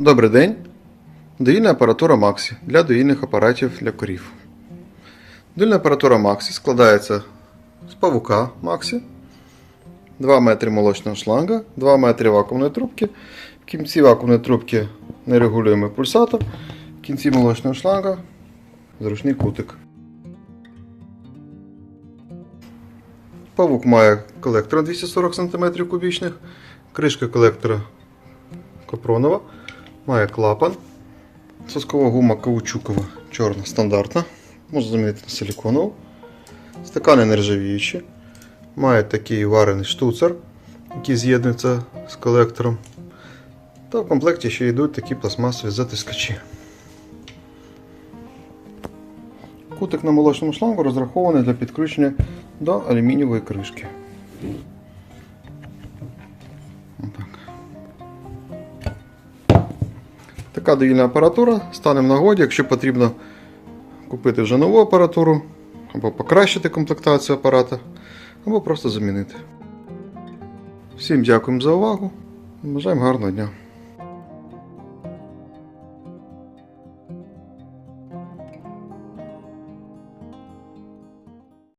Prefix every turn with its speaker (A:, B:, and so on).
A: Добрий день. Доїльна апаратура Maxi для доїльних апаратів для корів. Доїльна апаратура Maxi складається з павука Maxi, 2 метри молочного шланга, 2 метри вакуумної трубки. В кінці вакуумної трубки нерегулюємий пульсатор, в кінці молочного шланга зручний кутик. Павук має колектор 240 см кубічних, кришка колектора копронова, має клапан. Соскова гума каучукова, чорна, стандартна. Можна замінити на силіконову. Стакани нержавіючі. Має такий варений штуцер, який з'єднується з колектором. Та в комплекті ще йдуть такі пластмасові затискачі. Кутик на молочному шлангу розрахований для підключення до алюмінієвої кришки. Отак. Така довільна апаратура стане в нагоді, якщо потрібно купити вже нову апаратуру, або покращити комплектацію апарата, або просто замінити. Всім дякуємо за увагу. Бажаємо гарного дня.